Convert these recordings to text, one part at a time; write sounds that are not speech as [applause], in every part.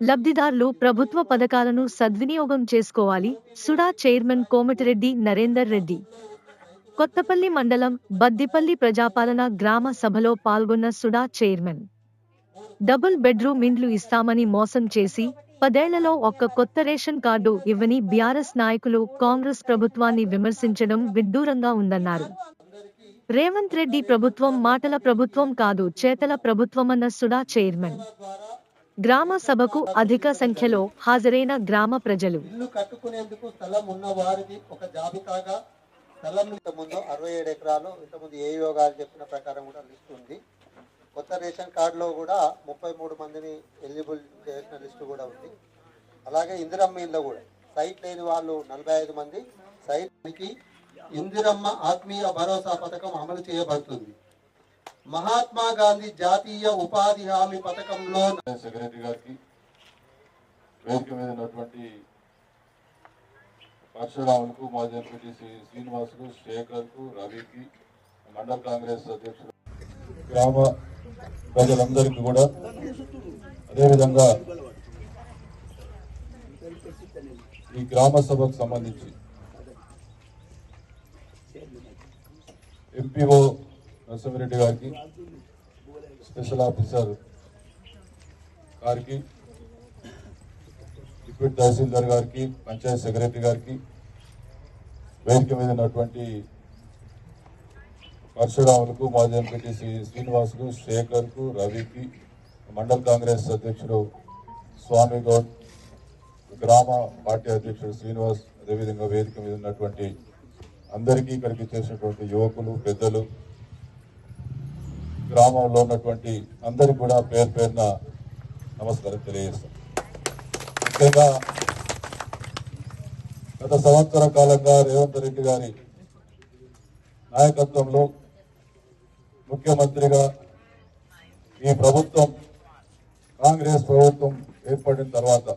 లబ్ధిదారులు ప్రభుత్వ పథకాలను సద్వినియోగం చేసుకోవాలి. సుడా చైర్మన్ కోమటిరెడ్డి నరేందర్ రెడ్డి. కొత్తపల్లి మండలం బద్దిపల్లి ప్రజాపాలన గ్రామ సభలో పాల్గొన్న సుడా చైర్మన్. డబుల్ బెడ్రూమ్ ఇండ్లు ఇస్తామని మోసం చేసి పదేళ్ళలో ఒక్క కొత్త రేషన్ కార్డు ఇవ్వని బీఆర్ఎస్ నాయకులు కాంగ్రెస్ ప్రభుత్వాన్ని విమర్శించడం విడ్డూరంగా ఉందన్నారు. రేవంత్ రెడ్డి ప్రభుత్వం మాటల ప్రభుత్వం కాదు చేతల ప్రభుత్వమన్న సుడా చైర్మన్. గ్రామ సభకు అధిక సంఖ్యలో హాజరైన గ్రామ ప్రజలు. ఇల్లు కట్టుకునేందుకు స్థలం ఉన్న వారిది ఒక జాబితాగా స్థలం ముందు అరవై ఏడు ఎకరాలు ఇంతకుముందు ఏ యోగాలు చెప్పిన ప్రకారం కూడా లిస్ట్ ఉంది. కొత్త రేషన్ కార్డులో కూడా ముప్పై మూడు మందిని ఎలిజిబుల్ చేసిన లిస్టు కూడా ఉంది. అలాగే ఇందిరమ్మ ఇళ్ళ కూడా. సైట్ లేని వాళ్ళు నలభై ఐదు మంది. సైట్కి ఇందిరమ్మ ఆత్మీయ భరోసా పథకం అమలు చేయబడుతుంది. మహాత్మా గాంధీ జాతీయ ఉపాధి హామీ పథకంలో సెక్రటరీ గారికి వేదిక మీద ఉన్నటువంటి పరశురాములకు మాజీ ఎంపీటీ శ్రీనివాసులు శేఖర్కు రవికి మండల కాంగ్రెస్ అధ్యక్షుడు గ్రామ ప్రజలందరికీ కూడా అదేవిధంగా ఈ గ్రామ సభకు సంబంధించి ఎంపీఓ నరసింహారెడ్డి గారికి స్పెషల్ ఆఫీసర్ గారికి డిప్యూటీ తహసీల్దార్ గారికి పంచాయత్ సెక్రటరీ గారికి వేదిక మీద ఉన్నటువంటి పరశురాములకు మాజీ ఎంపీటీ శ్రీనివాసులు శేఖర్కు రవికి మండల్ కాంగ్రెస్ అధ్యక్షుడు స్వామి గౌడ్ గ్రామ పార్టీ అధ్యక్షుడు శ్రీనివాస్ అదేవిధంగా వేదిక మీద ఉన్నటువంటి అందరికీ ఇక్కడికి చేసినటువంటి యువకులు పెద్దలు గ్రామంలో ఉన్నటువంటి అందరికి కూడా పేరు పేరున నమస్కారం తెలియజేస్తాం. ముఖ్యంగా గత సంవత్సర కాలంగా రేవంత్ రెడ్డి గారి నాయకత్వంలో ముఖ్యమంత్రిగా ఈ ప్రభుత్వం కాంగ్రెస్ ప్రభుత్వం ఏర్పడిన తర్వాత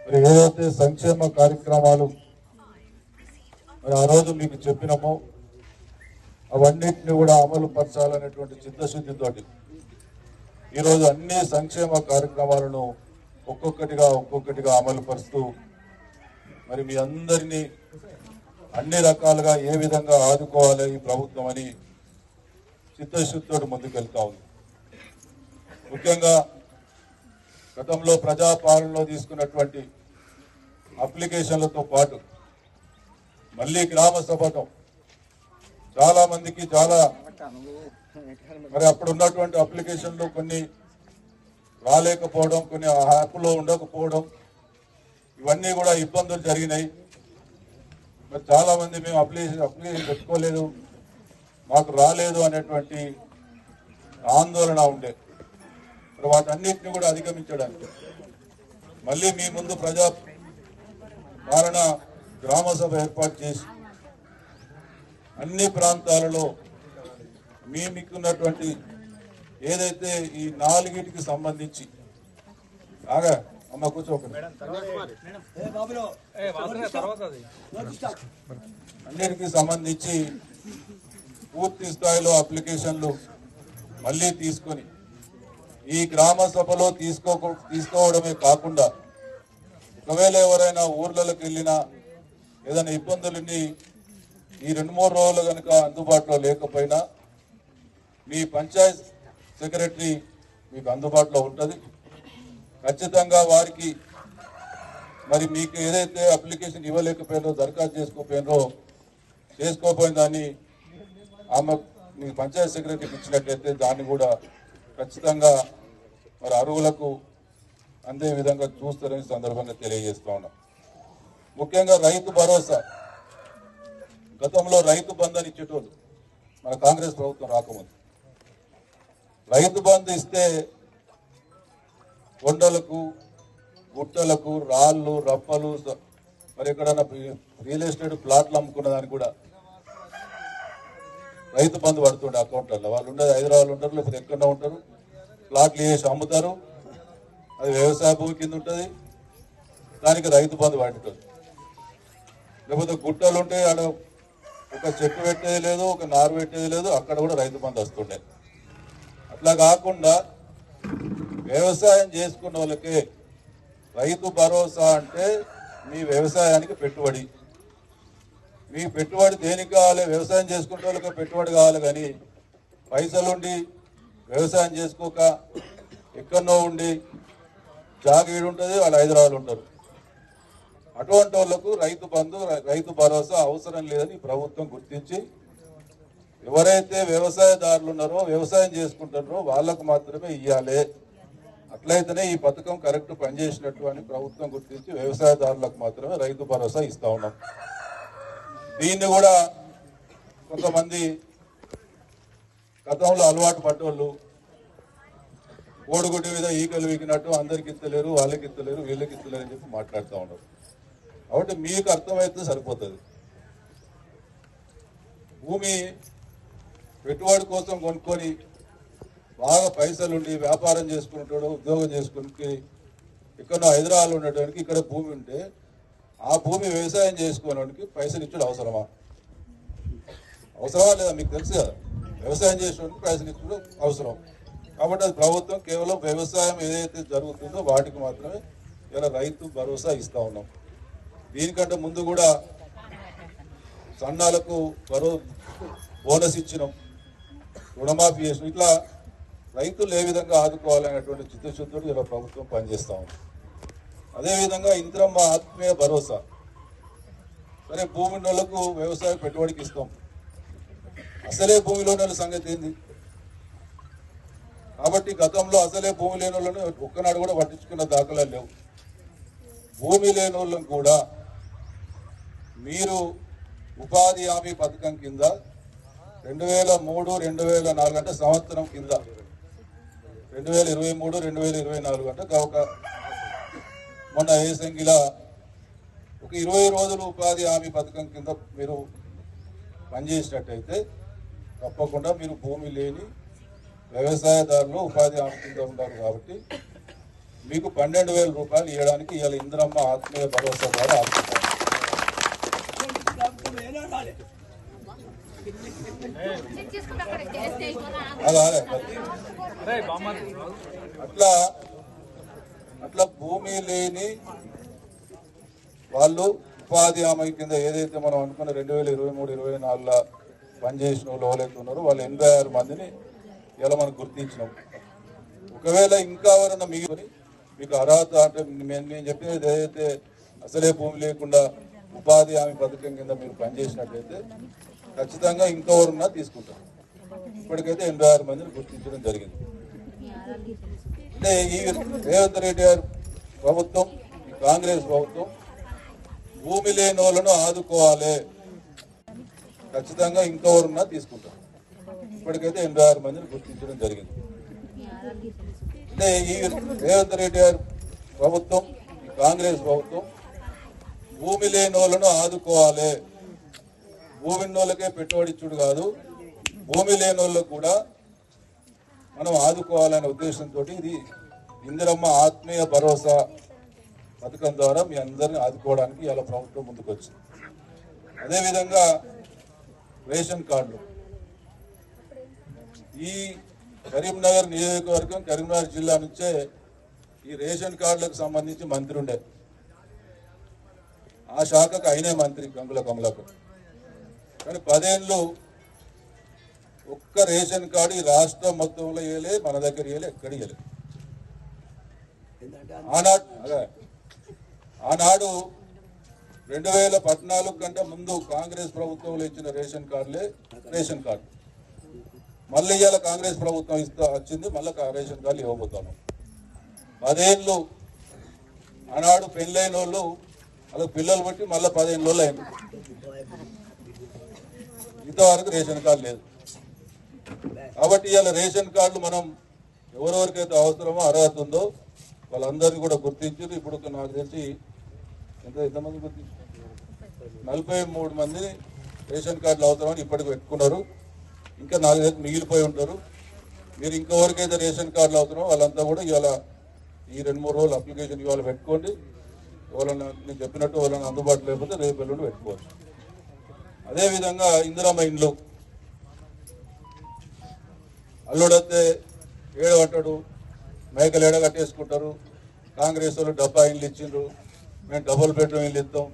మరి ఏదైతే సంక్షేమ కార్యక్రమాలు మరి ఆ రోజు మీకు చెప్పినామో అవన్నిటిని కూడా అమలు పరచాలనేటువంటి చిత్తశుద్ధితోటి ఈరోజు అన్ని సంక్షేమ కార్యక్రమాలను ఒక్కొక్కటిగా ఒక్కొక్కటిగా అమలు పరుస్తూ మరి మీ అందరినీ అన్ని రకాలుగా ఏ విధంగా ఆదుకోవాలి ఈ ప్రభుత్వం అని చిత్తశుద్ధితో ముందుకెళ్తా ఉంది. ముఖ్యంగా గతంలో ప్రజాపాలనలో తీసుకున్నటువంటి అప్లికేషన్లతో పాటు మళ్ళీ గ్రామ సభతో చాలా మందికి చాలా [laughs] మరి అప్పుడు ఉన్నటువంటి అప్లికేషన్లు కొన్ని రాలేకపోవడం కొన్ని యాప్లో ఉండకపోవడం ఇవన్నీ కూడా ఇబ్బందులు జరిగినాయి. మరి చాలా మంది మేము అప్లికేషన్ అప్లికేషన్ పెట్టుకోలేదు మాకు రాలేదు అనేటువంటి ఆందోళన ఉండే. మరి వాటన్నిటిని కూడా అధిగమించడానికి. మళ్ళీ మీ ముందు ప్రజా పాలన గ్రామ సభ ఏర్పాటు చేసి అన్ని ప్రాంతాలలో మేమిక్కున్నటువంటి ఏదైతే ఈ నాలుగిటికి సంబంధించి బాగా అమ్మ కూర్చోకండి. అన్నిటికి సంబంధించి పూర్తి స్థాయిలో అప్లికేషన్లు మళ్ళీ తీసుకొని ఈ గ్రామ సభలో తీసుకో తీసుకోవడమే కాకుండా ఒకవేళ ఎవరైనా ఊర్లలోకి వెళ్ళినా ఏదైనా ఇబ్బందులుండి ఈ రెండు మూడు రోజులు కనుక అందుబాటులో లేకపోయినా మీ పంచాయత్ సెక్రటరీ మీకు అందుబాటులో ఉంటుంది. ఖచ్చితంగా వారికి మరి మీకు ఏదైతే అప్లికేషన్ ఇవ్వలేకపోయినో దరఖాస్తు చేసుకోపోయినో చేసుకోపోయిన దాన్ని ఆమె మీ పంచాయత్ సెక్రటరీకి ఇచ్చినట్లయితే దాన్ని కూడా ఖచ్చితంగా మరి అరువులకు అందే విధంగా చూస్తారని సందర్భంగా తెలియజేస్తా ఉన్నాం. ముఖ్యంగా రైతు భరోసా. గతంలో రైతు బంధాన్ని ఇచ్చేటోళ్ళు మన కాంగ్రెస్ ప్రభుత్వం రాకముందు. రైతు బంధు ఇస్తే కొండలకు గుట్టలకు రాళ్ళు రప్పలు మరి ఎక్కడైనా రియల్ ఎస్టేట్ ప్లాట్లు అమ్ముకున్న దానికి కూడా రైతు బంధు పడుతుండే అకౌంట్లలో. వాళ్ళు ఉండేది హైదరాబాద్ ఉంటారు లేకపోతే ఎక్కడ ఉంటారు. ప్లాట్లు వేసి అమ్ముతారు. అది వ్యవసాయ భూమి కింద ఉంటుంది. దానికి రైతు బంధు పడుతుంది లేకపోతే గుట్టలు ఉంటే ఆడ ఒక చెట్టు పెట్టేది లేదు ఒక నారు పెట్టేది లేదు అక్కడ కూడా రైతు బంధు వస్తుండే. అట్లా కాకుండా వ్యవసాయం చేసుకున్న వాళ్ళకే రైతు భరోసా అంటే మీ వ్యవసాయానికి పెట్టుబడి. మీ పెట్టుబడి దేనికి కావాలి? వ్యవసాయం చేసుకునే వాళ్ళకి పెట్టుబడి కావాలి కానీ పైసలుండి వ్యవసాయం చేసుకోక ఎక్కడనో ఉండి జాగీడు ఉంటుంది వాళ్ళు హైదరాబాద్ ఉంటారు. అటువంటి వాళ్ళకు రైతు బంధు రైతు భరోసా అవసరం లేదని ప్రభుత్వం గుర్తించి ఎవరైతే వ్యవసాయదారులు ఉన్నారో వ్యవసాయం చేసుకుంటారో వాళ్ళకు మాత్రమే ఇవ్వాలి అట్లయితేనే ఈ పథకం కరెక్ట్ పనిచేసినట్టు అని ప్రభుత్వం గుర్తించి వ్యవసాయదారులకు మాత్రమే రైతు భరోసా ఇస్తా ఉన్నాం. దీన్ని కూడా కొంతమంది గతంలో అలవాటు పడ్డోళ్ళు కోడిగుడ్డి మీద ఈకలు వీకినట్టు అందరికి ఇస్తలేరు వాళ్ళకి ఇస్తలేరు వీళ్ళకి ఇస్తలేరు అని చెప్పి మాట్లాడుతూ ఉన్నారు. కాబట్టి మీకు అర్థమైతే సరిపోతుంది. భూమి పెట్టుబడి కోసం కొనుక్కొని బాగా పైసలుండి వ్యాపారం చేసుకుంటాడు ఉద్యోగం చేసుకుని ఇక్కడ హైదరాబాద్ ఉండటానికి ఇక్కడ భూమి ఉంటే ఆ భూమి వ్యవసాయం చేసుకోవడానికి పైసలు ఇచ్చుడు అవసరమా? అవసరమా లేదా మీకు తెలుసు కదా? వ్యవసాయం చేసేవాడికి పైసలు ఇచ్చడం అవసరం. కాబట్టి అది ప్రభుత్వం కేవలం వ్యవసాయం ఏదైతే జరుగుతుందో వాటికి మాత్రమే ఇలా రైతు భరోసా ఇస్తూ ఉన్నాం. దీనికంటే ముందు కూడా సన్నాలకు భరో బోనస్ ఇచ్చినాం రుణమాఫీ చేసినాం ఇట్లా రైతులు ఏ విధంగా ఆదుకోవాలనేటువంటి చిత్తశుద్ధుడు ఇలా ప్రభుత్వం పనిచేస్తా ఉంది. అదేవిధంగా ఇంద్రమ్మ ఆత్మీయ భరోసా. సరే భూమి వాళ్ళకు వ్యవసాయ పెట్టుబడికి ఇస్తాం. అసలే భూమిలో నెల సంగతి ఏంది? కాబట్టి గతంలో అసలే భూమి లేని వాళ్ళని ఒక్కనాడు కూడా పట్టించుకున్న దాఖలాలు లేవు. భూమి లేని వాళ్ళని కూడా మీరు ఉపాధి హామీ పథకం కింద రెండు వేల మూడు రెండు వేల నాలుగు అంటే సంవత్సరం కింద. రెండు వేల ఇరవై మూడు రెండు వేల ఇరవై నాలుగు అంటే ఒక మొన్న ఏసంగిలా ఒక ఇరవై రోజులు ఉపాధి హామీ పథకం కింద మీరు పనిచేసినట్టయితే తప్పకుండా మీరు భూమి లేని వ్యవసాయదారులు ఉపాధి హామీ కింద ఉంటారు కాబట్టి మీకు పన్నెండు వేల రూపాయలు ఇవ్వడానికి ఇవాళ ఇంద్రమ్మ ఆత్మీయ భరోసా ద్వారా ఆదుకుంటారు అలా అలా. అట్లా అట్లా భూమి లేని వాళ్ళు ఉపాధి హామీ కింద ఏదైతే మనం అనుకున్న రెండు వేల ఇరవై మూడు ఇరవై నాలుగులో పనిచేసిన వాళ్ళు ఎవరైతే ఉన్నారో వాళ్ళు ఎనభై ఆరు మందిని ఇలా మనం గుర్తించినాం. ఒకవేళ ఇంకా ఎవరన్నా మిగిలి మీకు అర్హత అంటే నేను చెప్పినది ఏదైతే అసలే భూమి లేకుండా ఉపాధి హామీ పథకం కింద మీరు పనిచేసినట్లయితే ఖచ్చితంగా ఇంకెవరున్నా తీసుకుంటాం ఇప్పటికైతే ఎనభై ఆరు మందిని గుర్తించడం జరిగింది. అంటే ఈ రేవంత్ రెడ్డి గారు ప్రభుత్వం ఈ కాంగ్రెస్ ప్రభుత్వం భూమి లేని వాళ్ళను ఆదుకోవాలి. ఖచ్చితంగా ఇంకెవరున్నా తీసుకుంటాం ఇప్పటికైతే ఎనభై ఆరు మందిని గుర్తించడం జరిగింది. అంటే ఈ రేవంత్ రెడ్డి గారు ప్రభుత్వం ఈ కాంగ్రెస్ ప్రభుత్వం భూమి లేని వాళ్ళను ఆదుకోవాలి. భూమి వాళ్ళకే పెట్టుబడి ఇచ్చుడు కాదు భూమి లేని వాళ్ళకు కూడా మనం ఆదుకోవాలనే ఉద్దేశంతో ఇది ఇందిరమ్మ ఆత్మీయ భరోసా పథకం ద్వారా మీ అందరిని ఆదుకోవడానికి ఇలా ప్రభుత్వం ముందుకు వచ్చింది అదేవిధంగా రేషన్ కార్డులు. ఈ కరీంనగర్ నియోజకవర్గం కరీంనగర్ జిల్లా నుంచే ఈ రేషన్ కార్డులకు సంబంధించి మంత్రి ఉండే. ఆ శాఖకు అయినే మంత్రి గంగుల కమలాకర్. కానీ పదేళ్ళు ఒక్క రేషన్ కార్డు ఈ రాష్ట్రం మొత్తంలో ఇవ్వలే మన దగ్గర ఇవ్వలే ఎక్కడ ఇవ్వలే ఆనాడు అదే. ఆనాడు రెండు వేల పద్నాలుగు కంటే ముందు కాంగ్రెస్ ప్రభుత్వంలో ఇచ్చిన రేషన్ కార్డులే రేషన్ కార్డు. మళ్ళీ ఇవాళ కాంగ్రెస్ ప్రభుత్వం ఇస్తా వచ్చింది మళ్ళీ రేషన్ కార్డులు ఇవ్వబోతాను పదేళ్ళు ఆనాడు పెళ్ళైన వాళ్ళు వాళ్ళకి పిల్లలు బట్టి మళ్ళీ పదిహేను రోజులు అయింది ఇంతవరకు రేషన్ కార్డు లేదు. కాబట్టి ఇవాళ రేషన్ కార్డులు మనం ఎవరెవరికైతే అవసరమో అర్హత ఉందో వాళ్ళందరినీ కూడా గుర్తించారు. ఇప్పుడు నాకు తెలిసి ఎంత ఎంతమంది గుర్తించారు? నలభై మూడు మందిని రేషన్ కార్డులు అవసరమని ఇప్పటికి పెట్టుకున్నారు. ఇంకా నాలుగు దగ్గర మిగిలిపోయి ఉంటారు. మీరు ఇంకెవరికైతే రేషన్ కార్డులు అవసరమో వాళ్ళంతా కూడా ఇవాళ ఈ రెండు మూడు రోజులు అప్లికేషన్ ఇవాళ పెట్టుకోండి. ఎవరైనా నేను చెప్పినట్టు వాళ్ళని అందుబాటులో లేకపోతే రేపు ఎల్లుండి పెట్టుకోవచ్చు. అదేవిధంగా ఇందిరమ్మ ఇండ్లు. అల్లుడైతే ఏడబట్టడు మేకలు ఏడ కట్టేసుకుంటారు? కాంగ్రెస్ వాళ్ళు డబ్బా ఇండ్లు ఇచ్చిండ్రు. మేము డబుల్ బెడ్రూమ్ ఇల్లు ఇస్తాం.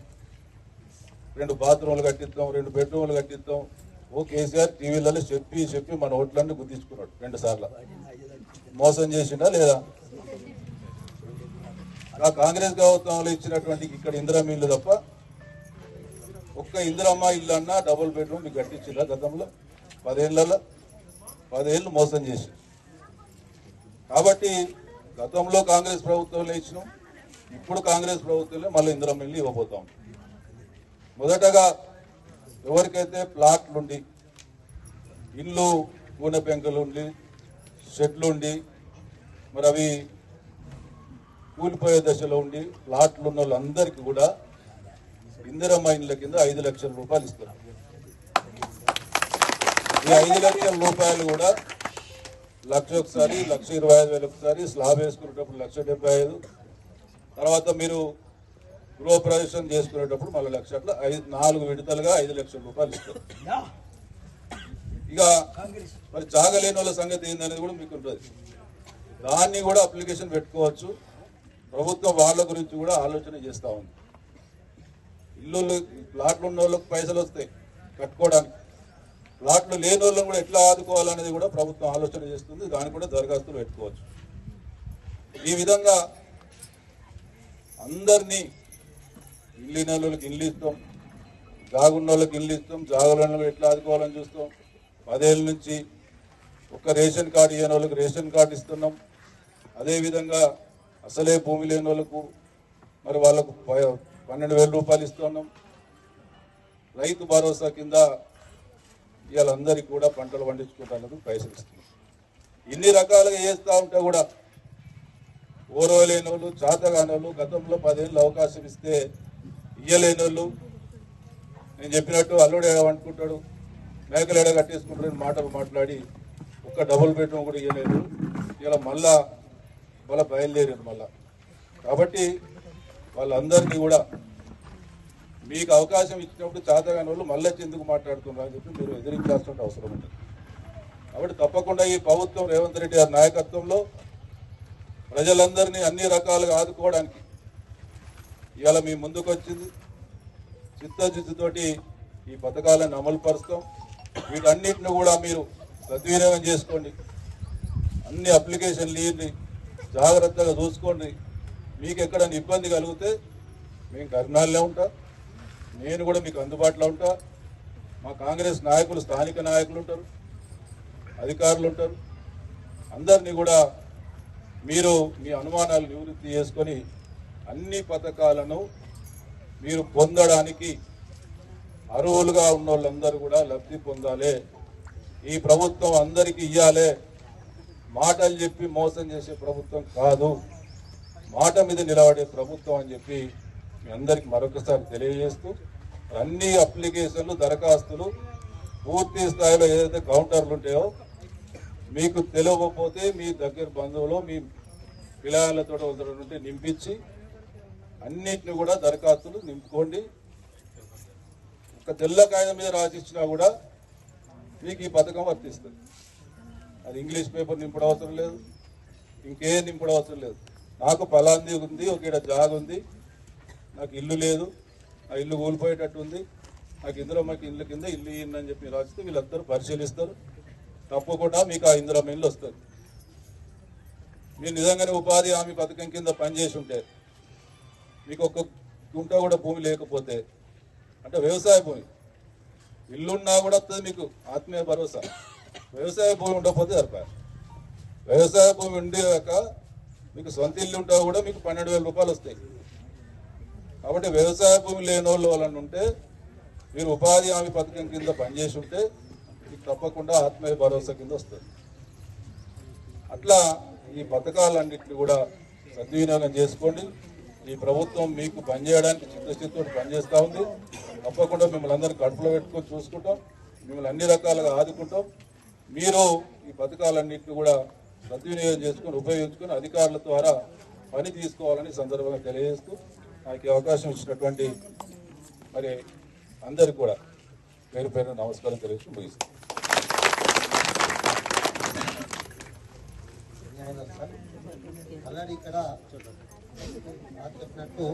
రెండు బాత్రూమ్లు కట్టిస్తాం రెండు బెడ్రూమ్లు కట్టిస్తాం. ఓ కేసీఆర్ టీవీలలో చెప్పి చెప్పి మన ఓట్లన్నీ గుర్తించుకున్నాడు రెండు సార్లు. మోసం చేసిండా లేదా? ఆ కాంగ్రెస్ ప్రభుత్వంలో ఇచ్చినటువంటి ఇక్కడ ఇందిరా ఇల్లు తప్ప ఒక్క ఇందిరమ్మ ఇల్లు అన్నా డబుల్ బెడ్రూమ్ కట్టించిరా గతంలో. పదేళ్ళలో పదేళ్ళు మోసం చేసి కాబట్టి గతంలో కాంగ్రెస్ ప్రభుత్వంలో ఇచ్చినాం ఇప్పుడు కాంగ్రెస్ ప్రభుత్వంలో మళ్ళీ ఇందిరమ్మ ఇల్లు ఇవ్వబోతాం. మొదటగా ఎవరికైతే ప్లాట్లుండి ఇల్లు గూనె పెంకలు ఉండి షెడ్లు ఉండి మరి అవి కూలిపోయే దశలో ఉండి ప్లాట్లు ఉన్న వాళ్ళందరికీ కూడా ఇందిరమ్మ ఇండ్ల కింద ఐదు లక్షల రూపాయలు ఇస్తారు ఈ ఐదు లక్షల రూపాయలు కూడా లక్ష ఒకసారి లక్ష ఇరవై ఐదు వేలు ఒకసారి స్లాబ్ వేసుకునేటప్పుడు లక్ష డెబ్బై ఐదు. తర్వాత మీరు గృహప్రవేశం చేసుకునేటప్పుడు మళ్ళీ లక్ష అట్లా ఐదు నాలుగు విడతలుగా ఐదు లక్షల రూపాయలు ఇస్తారు ఇక మరి జాగలేని వాళ్ళ సంగతి ఏందనేది కూడా మీకు ఉంటుంది. దాన్ని కూడా అప్లికేషన్ పెట్టుకోవచ్చు. ప్రభుత్వం వాళ్ళ గురించి కూడా ఆలోచన చేస్తూ ఉంది. ఇల్లు ప్లాట్లు ఉన్న వాళ్ళకి పైసలు వస్తాయి కట్టుకోవడానికి. ప్లాట్లు లేని వాళ్ళని కూడా ఎట్లా ఆదుకోవాలనేది కూడా ప్రభుత్వం ఆలోచన చేస్తుంది. దాన్ని కూడా దరఖాస్తులు పెట్టుకోవచ్చు. ఈ విధంగా అందరినీ ఇల్లు నెలలకు ఇల్లు ఇస్తాం జాగున్న వాళ్ళకి ఇల్లు ఇస్తాం జాగులను ఎట్లా ఆదుకోవాలని చూస్తాం. పదేళ్ళ నుంచి ఒక్క రేషన్ కార్డు ఇవ్వని వాళ్ళకి రేషన్ కార్డు ఇస్తున్నాం. అదేవిధంగా అసలే భూమి లేని వాళ్ళకు మరి వాళ్ళకు పన్నెండు వేల రూపాయలు ఇస్తున్నాం. రైతు భరోసా కింద వీళ్ళందరికీ కూడా పంటలు పండించుకోవడానికి పైసలు ఇస్తున్నాం. ఇన్ని రకాలుగా చేస్తూ ఉంటే కూడా ఓరవలేని వాళ్ళు చాతగాని వాళ్ళు గతంలో పదేళ్ళు అవకాశం ఇస్తే ఇయ్యలేని వాళ్ళు నేను చెప్పినట్టు అల్లుడు ఏమనుకుంటాడు మేకలు ఎడ కట్టేసుకుంటాడు మాటలు మాట్లాడి ఒక్క డబుల్ బెడ్రూమ్ కూడా ఇవ్వలేదు ఇలా మళ్ళా మళ్ళీ బయలుదేరారు మళ్ళా. కాబట్టి వాళ్ళందరినీ కూడా మీకు అవకాశం ఇచ్చినప్పుడు చేతగాని వాళ్ళు మళ్ళీ ఎందుకు మాట్లాడుతున్నారు అని చెప్పి మీరు ఎదిరించాల్సిన అవసరం ఉంటుంది. కాబట్టి తప్పకుండా ఈ ప్రభుత్వం రేవంత్ రెడ్డి గారి నాయకత్వంలో ప్రజలందరినీ అన్ని రకాలుగా ఆదుకోవడానికి ఇవాళ మీ ముందుకు వచ్చింది. చిత్తశుద్ధితోటి ఈ పథకాలను అమలు పరుస్తాం వీటన్నిటిని కూడా మీరు సద్వినియోగం చేసుకోండి. అన్ని అప్లికేషన్లు లీవ్ని జాగ్రత్తగా చూసుకోండి. మీకు ఎక్కడైనా ఇబ్బంది కలిగితే మేము కర్నాల్లో ఉంటా. నేను కూడా మీకు అందుబాటులో ఉంటా. మా కాంగ్రెస్ నాయకులు స్థానిక నాయకులు ఉంటారు. అధికారులు ఉంటారు. అందరినీ కూడా మీరు మీ అనుమానాలు నివృత్తి చేసుకొని అన్ని పథకాలను మీరు పొందడానికి అర్హులుగా ఉన్న వాళ్ళందరూ కూడా లబ్ధి పొందాలి. ఈ ప్రభుత్వం అందరికీ ఇయ్యాలి. మాటలు చెప్పి మోసం చేసే ప్రభుత్వం కాదు. మాట మీద నిలబడే ప్రభుత్వం అని చెప్పి మీ అందరికి మరొకసారి తెలియజేస్తూ అన్ని అప్లికేషన్లు దరఖాస్తులు పూర్తి స్థాయిలో ఏదైతే కౌంటర్లు ఉంటాయో మీకు తెలియకపోతే మీ దగ్గర బంధువులు మీ పిల్లలతో ఉంటే నింపించి అన్నిటిని కూడా దరఖాస్తులు నింపుకోండి. ఒక తెల్ల కాగితం మీద రాసిచ్చినా కూడా మీకు ఈ పథకం వర్తిస్తుంది. అది ఇంగ్లీష్ పేపర్ నింపడం అవసరం లేదు. ఇంకేం నింపడం అవసరం లేదు. నాకు ఫలాంది ఉంది ఒక ఈడ జాగ్ ఉంది. నాకు ఇల్లు లేదు. ఆ ఇల్లు కూలిపోయేటట్టు ఉంది. నాకు ఇందులో మాకు ఇల్లు కింద ఇల్లు ఇయ్యండి అని చెప్పి రాస్తే వీళ్ళందరూ పరిశీలిస్తారు. తప్పకుండా మీకు ఆ ఇందులో ఇల్లు వస్తుంది. మీరు నిజంగానే ఉపాధి హామీ పథకం కింద పనిచేసి ఉంటే మీకు ఒక గుంట కూడా భూమి లేకపోతే అంటే వ్యవసాయ భూమి ఇల్లున్నా కూడా వస్తుంది మీకు ఆత్మీయ భరోసా. వ్యవసాయ భూమి ఉండకపోతే సరిపోయారు వ్యవసాయ భూమి ఉండేదాక మీకు సొంత ఇల్లు ఉంటా కూడా మీకు పన్నెండు వేల రూపాయలు వస్తాయి. కాబట్టి వ్యవసాయ భూమి లేని వాళ్ళు వాళ్ళని ఉంటే మీరు ఉపాధి హామీ పథకం కింద పనిచేసి ఉంటే మీకు తప్పకుండా ఆత్మీయ భరోసా కింద వస్తుంది. అట్లా ఈ పథకాలన్నింటినీ కూడా సద్వినియోగం చేసుకోండి. ఈ ప్రభుత్వం మీకు పనిచేయడానికి చిత్తశుద్ధితో పనిచేస్తూ ఉంది. తప్పకుండా మిమ్మల్ని అందరూ కడుపులో పెట్టుకొని చూసుకుంటాం. మిమ్మల్ని అన్ని రకాలుగా ఆదుకుంటాం. మీరు ఈ పథకాలన్నింటినీ కూడా సద్వినియోగం చేసుకొని ఉపయోగించుకొని అధికారుల ద్వారా పని తీసుకోవాలని సందర్భంగా తెలియజేస్తూ నాకు అవకాశం ఇచ్చినటువంటి మరి అందరికి కూడా పేరు పేరు నమస్కారం తెలియజేసి ముగిస్తాను ధన్యవాదాలు ఇక్కడ చెప్పినట్టు